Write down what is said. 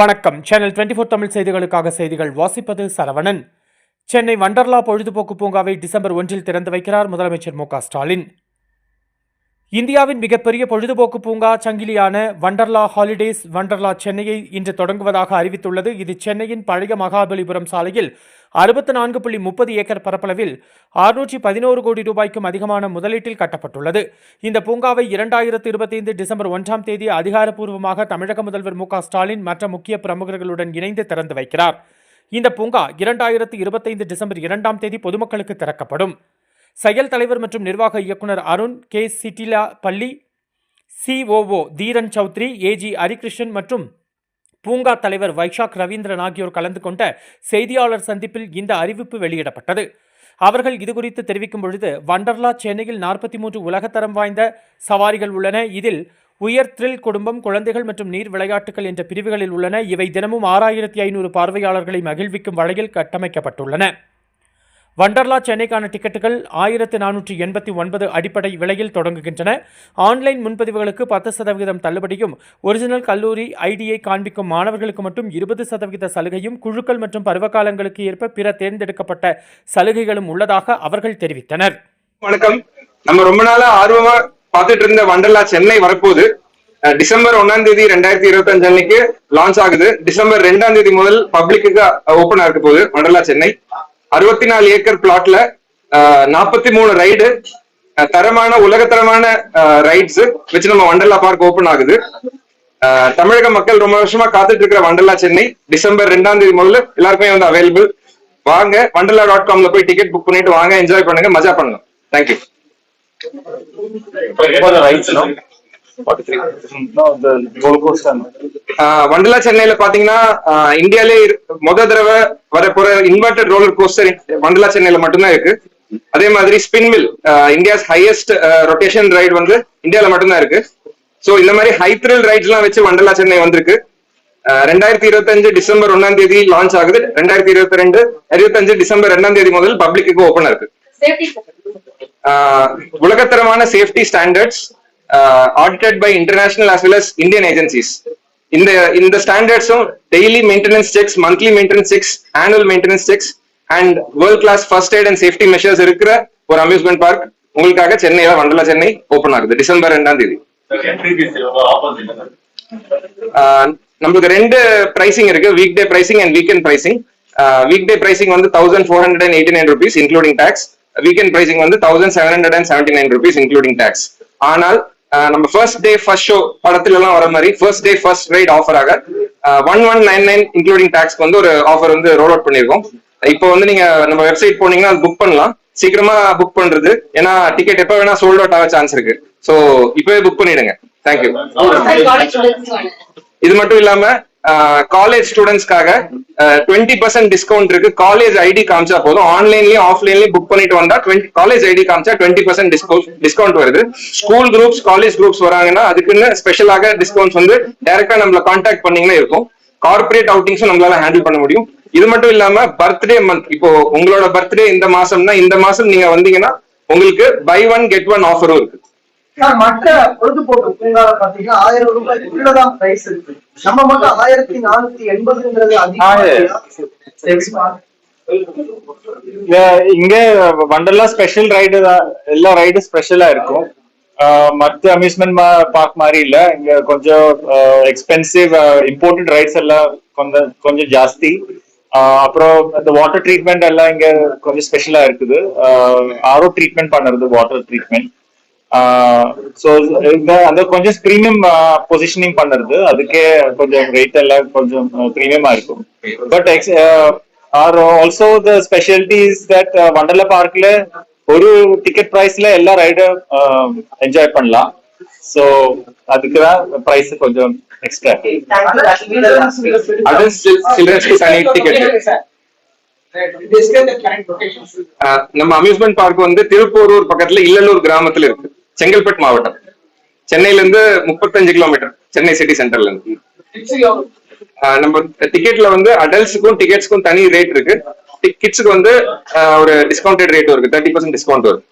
வணக்கம். Channel twenty four Tamil செய்திகளுக்காக செய்திகள் வாசிப்பது சரவணன். சென்னை வண்டர்லா பொழுதுபோக்கு பூங்காவை டிசம்பர் ஒன்றில் திறந்து வைக்கிறார் முதலமைச்சர் மு ஸ்டாலின். இந்தியாவின் மிகப்பெரிய பொழுதுபோக்கு பூங்கா சங்கிலியான வண்டர்லா ஹாலிடேஸ் வண்டர்லா சென்னையை இன்று தொடங்குவதாக அறிவித்துள்ளது. இது சென்னையின் பழைய மகாபலிபுரம் சாலையில் அறுபத்தி நான்கு புள்ளி முப்பது ஏக்கர் பரப்பளவில் அறுநூற்றி பதினோரு கோடி ரூபாய்க்கும் அதிகமான முதலீட்டில் கட்டப்பட்டுள்ளது. இந்த பூங்காவை இரண்டாயிரத்து இருபத்தைந்து டிசம்பர் ஒன்றாம் தேதி அதிகாரப்பூர்வமாக தமிழக முதல்வர் மு ஸ்டாலின் மற்ற முக்கிய பிரமுகர்களுடன் இணைந்து திறந்து வைக்கிறார். இந்த பூங்கா இரண்டாயிரத்து இருபத்தைந்து டிசம்பர் இரண்டாம் தேதி பொதுமக்களுக்கு திறக்கப்படும். செயல் தலைவர் மற்றும் நிர்வாக இயக்குனர் அருண் கே. சிட்டிலா பள்ளி C O O Dheeran Chowdhary A G Harikrishnan மற்றும் பூங்கா தலைவர் வைஷாக் ரவீந்திரன் ஆகியோர் கலந்து கொண்ட செய்தியாளர் சந்திப்பில் இந்த அறிவிப்பு வெளியிடப்பட்டது. அவர்கள் இதுகுறித்து தெரிவிக்கும் பொழுது வண்டர்லா சென்னையில் நாற்பத்தி மூன்று உலகத்தரம் வாய்ந்த சவாரிகள் உள்ளன. இதில் உயர் த்ரில் குடும்பம் குழந்தைகள் மற்றும் நீர் விளையாட்டுகள் என்ற பிரிவுகளில் உள்ளன. இவை தினமும் ஆறாயிரத்தி ஐநூறு பார்வையாளர்களை மகிழ்விக்கும் வகையில் கட்டமைக்கப்பட்டுள்ளன. வண்டர்லா சென்னைக்கான டிக்கெட்டுகள் ஆயிரத்து நானூற்றி எண்பத்தி ஒன்பது அடிப்படை விலையில் தொடங்குகின்றன. ஆன்லைன் முன்பதிவுகளுக்கு பத்து சதவீதம் தள்ளுபடியும் ஒரிஜினல் கல்லூரி ஐடியை காண்பிக்கும் மாணவர்களுக்கு மட்டும் இருபது சதவீத சலுகையும் குழுக்கள் மற்றும் பருவகாலங்களுக்கு ஏற்ப பிற தேர்ந்தெடுக்கப்பட்ட சலுகைகளும் உள்ளதாக அவர்கள் தெரிவித்தனர். வணக்கம். நம்ம ரொம்ப நாளா ஆர்வமா பார்த்துட்டு இருந்த வண்டர்லா சென்னை வரப்போது டிசம்பர் ஒன்னாம் தேதி ரெண்டாயிரத்தி இருபத்தி அஞ்சு அன்னைக்கு லான்ச் ஆகுது. டிசம்பர் ரெண்டாம் தேதி முதல் பப்ளிக்கு ஓபன் ஆக போகுது வண்டர்லா சென்னை. அறுபத்தி நாலு ஏக்கர் பிளாட்ல நாற்பத்தி மூணு ரைடு தரமான உலகத்தரமான ரைட்ஸ் வச்சு நம்ம வண்டர்லா பார்க் ஓபன் ஆகுது. தமிழக மக்கள் ரொம்ப வருஷமா காத்துட்டு இருக்கிற வண்டர்லா சென்னை. டிசம்பர் ரெண்டாம் தேதி முதல்ல எல்லாருக்குமே வந்து அவைலபிள் வாங்க வண்டர்லா டாட் காம்ல போய் டிக்கெட் புக் பண்ணிட்டு வாங்க என்ஜாய் பண்ணுங்க மஜா பண்ணுங்க தேங்க்யூ வண்டலா சென்னையில பாத்தீங்கன்னா இந்தியாலே முத தடவை வரப்போற இன்வெர்டட் ரோலர் கோஸ்டர் வண்டலா சென்னையில மட்டும்தான் இருக்கு. அதே மாதிரி spinwheel India's highest rotation ride வந்து இந்தியால மட்டும்தான் இருக்கு. சோ இந்த மாதிரி ஹை த்ரில் ரைட்ஸ் எல்லாம் வச்சு வண்டலா சென்னை வந்திருக்கு. ரெண்டாயிரத்தி இருபத்தஞ்சு டிசம்பர் ஒன்னாம் தேதி லான்ச் ஆகுது. ரெண்டாயிரத்தி இருபத்தி ரெண்டு இருபத்தஞ்சு டிசம்பர் ரெண்டாம் தேதி முதல் பப்ளிக்கு ஓபன் இருக்கு. உலகத்தரமான safety standards audited by international as well as Indian agencies இந்த இந்த ஸ்டாண்டர்ட்ஸும் daily maintenance checks monthly maintenance checks annual maintenance checks and world class first aid and safety measures இருக்கிற ஒரு அம்யூஸ்மெண்ட் பார்க் உங்களுக்காக சென்னையில வண்டலா சென்னை ஓபன் ஆகுது. December ரெண்டாம் தேதி. ஆஹ் நம்மளுக்கு ரெண்டு பிரைசிங் இருக்கு. Week day pricing and weekend pricing week day pricing வந்து thousand four hundred and eighty nine rupees including tax weekend pricing வந்து thousand seven hundred and seventy nine rupees including tax ஆனால் நம்ம ஃபர்ஸ்ட் டே ஃபர்ஸ்ட் ஷோ படத்துல எல்லாம் வர மாதிரி first day first ride ஆஃபராக one one nine nine including டேக்ஸ்க்கு வந்து ஒரு offer வந்து ரோல் அவுட் பண்ணிருக்கோம். இப்போ வந்து நீங்க நம்ம வெப்சைட் போனீங்கன்னா புக் பண்ணலாம். சீக்கிரமா புக் பண்றது. ஏன்னா டிக்கெட் எப்ப வேணா சோல்ட் அவுட் ஆக சான்ஸ் இருக்கு. சோ இப்பவே புக் பண்ணிடுங்க. தேங்க்யூ இது மட்டும் இல்லாம காலேஜ் ஸ்டூடெண்ட்ஸ்க்காக டுவெண்ட்டி பர்சன்ட் டிஸ்கவுண்ட் இருக்கு. காலேஜ் ஐடி காமிச்சா போதும். ஆன்லைன்லயும் ஆஃப்லைன்லயும் புக் பண்ணிட்டு வந்தா டுவெண்ட்டி காலேஜ் ஐடி காமிச்சா டுவெண்ட்டி பர்சன்ட் டிஸ்கவுண்ட் டிஸ்கவுண்ட் வருது. ஸ்கூல் குரூப்ஸ் காலேஜ் குரூப்ஸ் வராங்கன்னா அதுக்குன்னு ஸ்பெஷலாக டிஸ்கவுண்ட்ஸ் வந்து டைரக்டா நம்மள கான்டாக்ட் பண்ணீங்கன்னா இருக்கும். கார்பரேட் அவுட்டிங்ஸும் நம்மளால ஹேண்டில் பண்ண முடியும். இது மட்டும் இல்லாம பர்த்டே மந்த் இப்போ உங்களோட பர்த்டே இந்த மாசம்னா இந்த மாசம் நீங்க வந்தீங்கன்னா உங்களுக்கு பை ஒன் கெட் ஒன் ஆஃபரும் இருக்கு. மற்ற பொழுதுபோக்கு பூங்கால பாத்தீங்கன்னா ஆயிரம் ரூபாய்க்குள்ளதான் பிரைஸ் இருக்கு. நம்ம மட்டும் ஆயிரத்தி நானூத்தி எண்பதுங்கிறது இங்க வண்டர்லா ஸ்பெஷல் ரைடு எல்லா ரைடும் ஸ்பெஷலா இருக்கும். மத்த அம்யூஸ்மெண்ட் பார்க் மாதிரி இல்ல. இங்க கொஞ்சம் எக்ஸ்பென்சிவ் இம்போர்ட்டட் ரைட்ஸ் எல்லாம் கொஞ்சம் கொஞ்சம் ஜாஸ்தி. அப்புறம் இந்த வாட்டர் ட்ரீட்மெண்ட் எல்லாம் இங்க கொஞ்சம் ஸ்பெஷலா இருக்குது. ஆரோ ட்ரீட்மெண்ட் பண்ணுறது வாட்டர் ட்ரீட்மெண்ட் ஸோ இந்த அந்த கொஞ்சம் ப்ரீமியம் பொசிஷனிங் பண்ணுறது. அதுக்கே கொஞ்சம் ரேட் எல்லாம் கொஞ்சம் ப்ரீமியமா இருக்கும். But are also the speciality is that Wonderla பார்க்ல ஒரு டிக்கெட் பிரைஸ்ல எல்லா ரைடும் என்ஜாய் பண்ணலாம். ஸோ அதுக்கு தான் பிரைஸ் கொஞ்சம் எக்ஸ்ட்ரா அது சில்ட்ரன்ஸ்க்கு தனி டிக்கெட் நம்ம அம்யூஸ்மெண்ட் பார்க் வந்து திருப்போரூர் பக்கத்துல இல்லலூர் கிராமத்துல இருக்கு. செங்கல்பட்டு மாவட்டம். சென்னையில இருந்து முப்பத்தஞ்சு கிலோமீட்டர். சென்னை சிட்டி சென்டர்ல இருந்து. ஆஹ் நம்ம டிக்கெட்ல வந்து அடல்ட்ஸுக்கும் டிக்கெட்ஸ்க்கும் தனி ரேட் இருக்கு. கிட்ஸுக்கு வந்து ஒரு டிஸ்கவுண்டட் ரேட் இருக்கு. தேர்ட்டி பர்சன்ட் டிஸ்கவுண்ட் வரும்.